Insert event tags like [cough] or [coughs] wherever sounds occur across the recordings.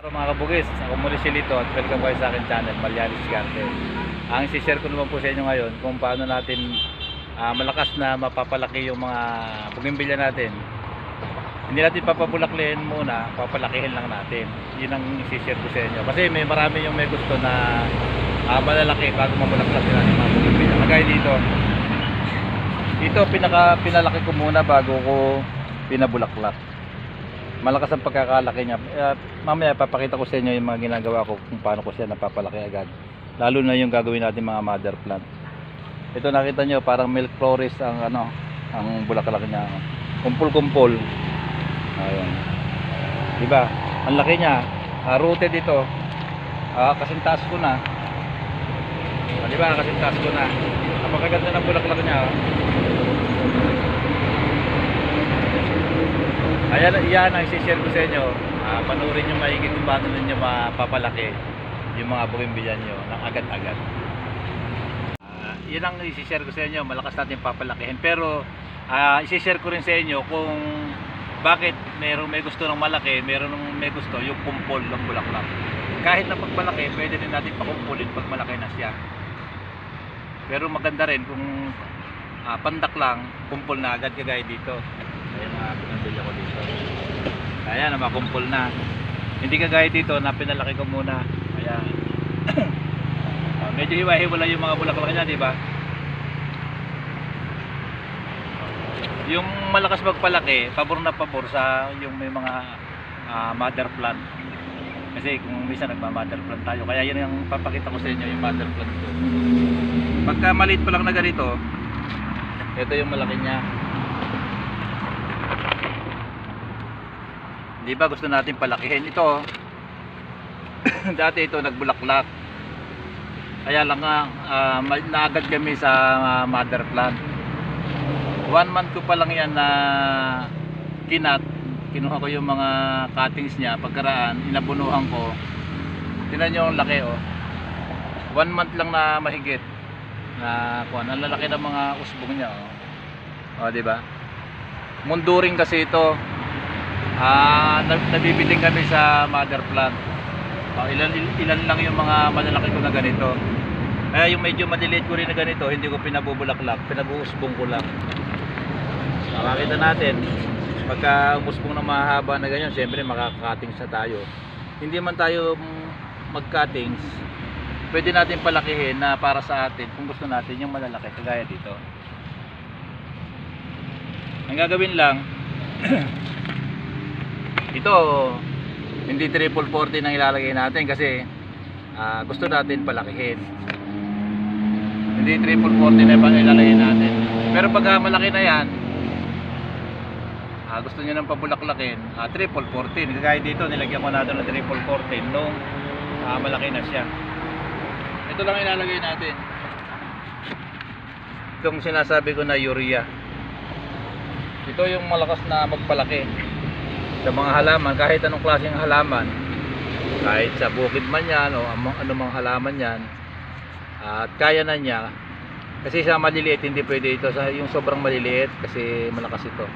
Hello mga kabugis, ako muli si Lito at welcome kayo sa akin channel, Malyalis Garden. Ang share ko naman po sa inyo ngayon kung paano natin ah, malakas na mapapalaki yung mga bugimbilya natin. Hindi natin papabulaklihin muna, papalakihin lang natin. Yun ang share ko sa inyo. Kasi may marami yung may gusto na ah, malalaki bago mamulaklak sila ng mga bugimbilya. Kagaya dito. Dito pinaka pinalaki ko muna bago ko pinabulaklak malakas ang pagkakalaki niya. Uh, mamaya papakita ko sa inyo yung mga ginagawa ko kung paano ko siya napapalaki agad. Lalo na yung gagawin natin mga mother plant. Ito nakita nyo parang milk florist ang ano, ang bulaklak niya. Kumpul-kumpul. Ayun. 'Di ba? Ang laki niya. Uh, rooted ito. Kasing taas ko na. Ah, 'Di ba? Kasing taas ko na. Napakaganda ng bulaklak niya. oh. Ayan, yan ang share ko sa inyo. Ah, panoorin nyo maigit kung paano ninyo mapapalaki yung mga bugimbilya nyo ng agad-agad. Ah, yan ang isi-share ko sa inyo. Malakas natin papalakihin. Pero ah, isi-share ko rin sa inyo kung bakit merong may gusto ng malaki, meron may gusto yung kumpol ng bulaklak. Kahit na pagmalaki, pwede din natin pakumpulin pag malaki na siya. Pero maganda rin kung ah, pandak lang, kumpol na agad kagaya dito. Ayan mga pinambilya ko dito. Ayan, makumpol na. Hindi kagaya dito na pinalaki ko muna. Ayan. [clears throat] Ah, medyo hiwa-hiwala yung mga bulaklak niya, di ba? Yung malakas magpalaki, pabor na pabor sa yung may mga ah, mother plant. Kasi kung minsan nagma-mother plant tayo, kaya yun yung papakita ko sa inyo yung mother plant ko. Pagka maliit pa lang na ganito, ito yung malaki niya. Di ba gusto natin palakihin ito? oh. [coughs] Dati ito nagbulaklak. Kaya lang nga ma- naagad kami sa ah, mother plant. One month ko pa lang yan na kinat. Kinuha ko yung mga cuttings niya. Pagkaraan, inabunuhan ko. Tingnan nyo ang laki oh. One month lang na mahigit. Na kuan, ang lalaki ng mga usbong niya oh. Oh, di ba? Munduring kasi ito. Ah, nab- nabibiting kami sa mother plant. Oh, ilan ilan lang yung mga malalaki ko na ganito. Kaya yung medyo maliliit ko rin na ganito, hindi ko pinabubulaklak, pinabuusbong ko lang. So, makita natin, pagka umusbong na mahaba na ganyan, siyempre makaka-cuttings na tayo. Hindi man tayo mag-cuttings, pwede natin palakihin na para sa atin kung gusto natin yung malalaki, kagaya dito. Ang gagawin lang, [clears throat] ito hindi triple 40 nang ilalagay natin kasi ah, gusto natin palakihin. Hindi triple 40 na pang ilalagay natin. Pero pag malaki na yan ah, gusto nyo nang pabulaklakin ah, triple 14 kagaya dito nilagyan ko natin ng triple 14 nung ah, malaki na siya. Ito lang ilalagay natin. Itong sinasabi ko na urea. Ito yung malakas na magpalaki sa mga halaman, kahit anong klaseng halaman, kahit sa bukid man yan o anumang halaman yan, at kaya na niya, kasi sa maliliit, hindi pwede ito, sa yung sobrang maliliit, kasi malakas ito.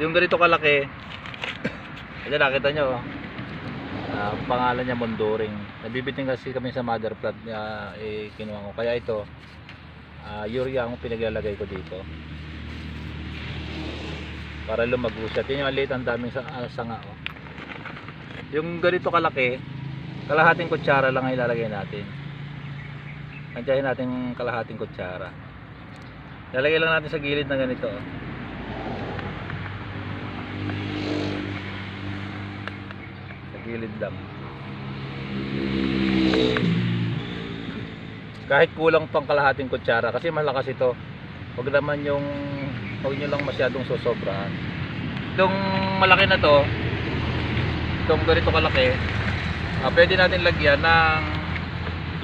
Yung ganito kalaki, [coughs] ito nakita nyo, ah, ang pangalan niya Mondoring. Nabibiting kasi kami sa mother plant na eh, kinuha ko. Kaya ito, ah, urea ang pinaglalagay ko dito para lumago siya. Tingnan yung maliit ang daming sa, ah, sanga oh. Yung ganito kalaki, kalahating kutsara lang ang ilalagay natin. Nandiyahin natin yung kalahating kutsara. Lalagay lang natin sa gilid na ganito oh. Sa gilid lang. Kahit kulang pang kalahating kutsara kasi malakas ito. Huwag naman yung huwag nyo lang masyadong sosobrahan. Itong malaki na to itong ganito kalaki ah, pwede natin lagyan ng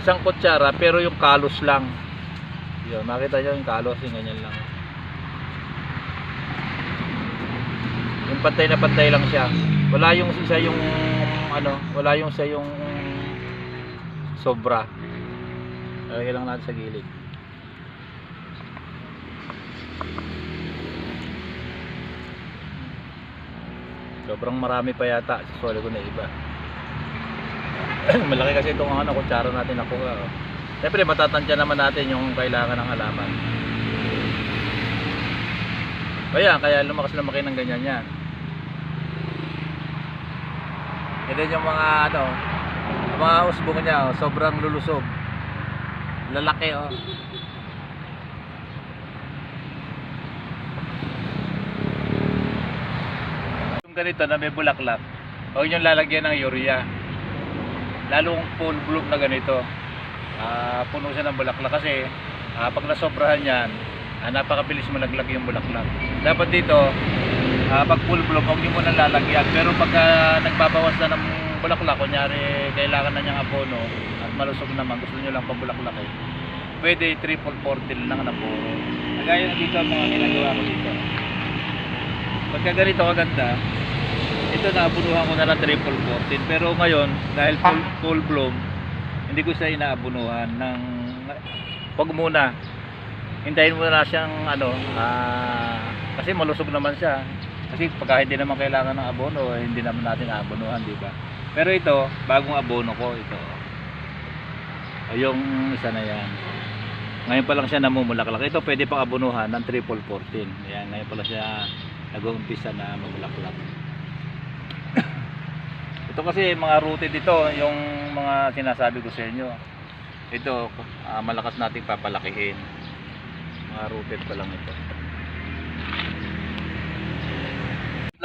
isang kutsara pero yung kalos lang. Yun makita nyo yung kalos yung ganyan lang. Yung pantay na pantay lang siya. Wala yung isa yung ano wala yung isa yung sobra. Lagyan lang natin sa gilid Sobrang marami pa yata sa solo ko na iba. [clears throat] Malaki kasi itong ano, kutsara natin nakuha. Oh. Siyempre, matatansya naman natin yung kailangan ng halaman. Kaya, kaya lumakas lumaki ng ganyan yan. And then yung mga ano, mga usbong niya, oh, sobrang lulusog. Lalaki oh. Ganito na may bulaklak, huwag nyo lalagyan ng urea. Lalo kung full bloom na ganito. Ah, puno siya ng bulaklak kasi ah, pag nasobrahan yan, ah, napakabilis mo naglag yung bulaklak. Dapat dito, ah, pag full bloom, huwag nyo muna lalagyan. Pero pagka nagbabawas na ng bulaklak, kunyari kailangan na niyang abono at malusog naman, gusto nyo lang pabulaklak eh. Pwede triple fortil lang na puro. Kagaya dito ang mga ginagawa ko dito. Pagka ganito kaganda, ito naabunuhan ko na ng triple 14 pero ngayon dahil full, full bloom hindi ko siya inaabunuhan ng wag muna. Hintayin mo na siyang ano ah, kasi malusog naman siya. Kasi pagka hindi naman kailangan ng abono hindi naman natin aabunuhan di ba? Pero ito bagong abono ko ito. O yung isa na yan. Ngayon pa lang siya namumulaklak. Ito pwede pang abonuhan ng triple 14 yan ngayon pa lang siya nag-uumpisa na mamulaklak [coughs] ito kasi mga rooted dito, yung mga sinasabi ko sa inyo. Ito, ah, malakas nating papalakihin. Mga rooted pa lang ito.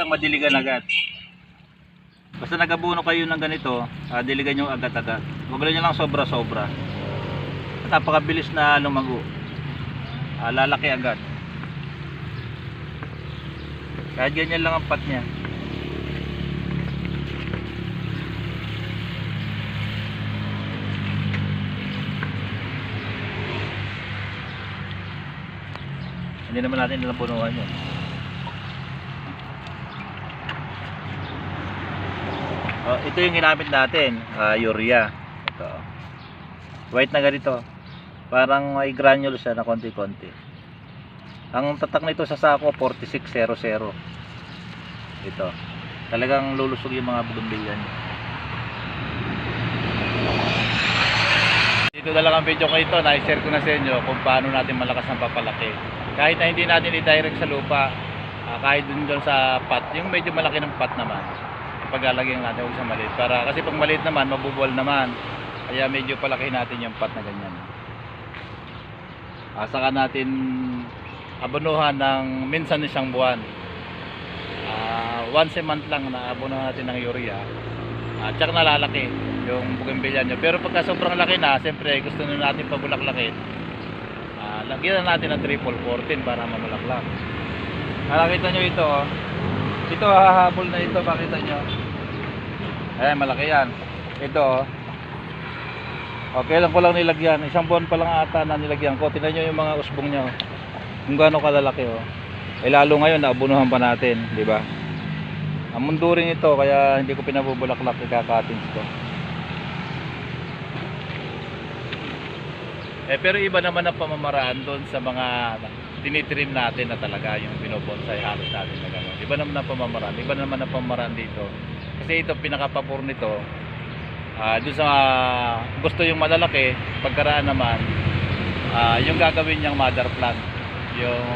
lang madiligan agad. Basta nagabuno kayo ng ganito, ah, diligan nyo agad-agad. Huwag nyo lang sobra-sobra. At napakabilis na lumago. Ah, lalaki agad. Kahit ganyan lang ang pat niya. Hindi naman natin nilapunuhan yun. Oh, ito yung ginamit natin, ah, urea. Ito. White na ganito. Parang may granules siya na konti-konti. Ang tatak nito sa sako 4600. Ito. Talagang lulusog yung mga bugimbilya niya. Dito na lang ang video ko ito, na-share ko na sa inyo kung paano natin malakas ang papalaki. Kahit na hindi natin i-direct sa lupa, ah, kahit dun doon sa pot, yung medyo malaki ng pot naman, paglalagyan natin huwag sa maliit. Para, kasi pag maliit naman, mabubuwal naman. Kaya medyo palakihin natin yung pot na ganyan. Ah, saka natin abonuhan ng minsan isang buwan. Ah, once a month lang na abonuhan natin ng urea. At tsaka nalalaki yung bougainvillea nyo. Pero pagka sobrang laki na, siyempre gusto na natin pabulaklakin. Ah, lagyan na natin ng triple 14 para mamulaklak. Nakakita nyo ito, oh. Ito hahabol na ito, pakita nyo. Ayan, malaki yan. Ito, oh. Okay lang ko lang nilagyan. Isang buwan pa lang ata na nilagyan ko. Tingnan nyo yung mga usbong niya. Kung gaano kalalaki. Oh. Eh lalo ngayon, naabunuhan pa natin. di ba? Ang mundo rin ito, kaya hindi ko pinabubulaklak ikakatins ko. Eh pero iba naman ang pamamaraan doon sa mga tinitrim natin na talaga yung binobonsai halos natin na gano'n. Iba naman ang pamamaraan. Iba naman ang pamamaraan dito. Kasi ito pinakapapor nito. Ah, doon sa gusto yung malalaki, pagkaraan naman ah, yung gagawin niyang mother plant. Yung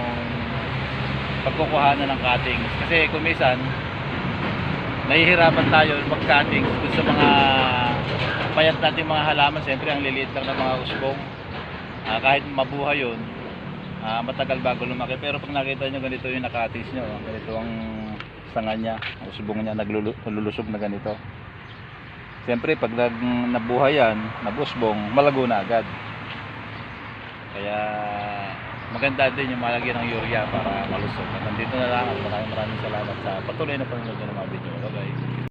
pagkukuhanan ng cuttings. Kasi kumisan nahihirapan tayo mag-cuttings sa mga payat nating mga halaman. Siyempre ang liliit lang ng mga usbong. Ah, kahit mabuhay yun, ah, matagal bago lumaki. Pero pag nakita nyo ganito yung nakatis nyo, oh, ganito ang sanga ang usbong naglulu- naglulusog na ganito. Siyempre pag nag, nabuhay yan, nabusbong, malago na agad. Kaya maganda din yung malagyan ng urea para malusog. Nandito na lang at maraming maraming salamat sa patuloy na panonood ng mga video. Bye bye.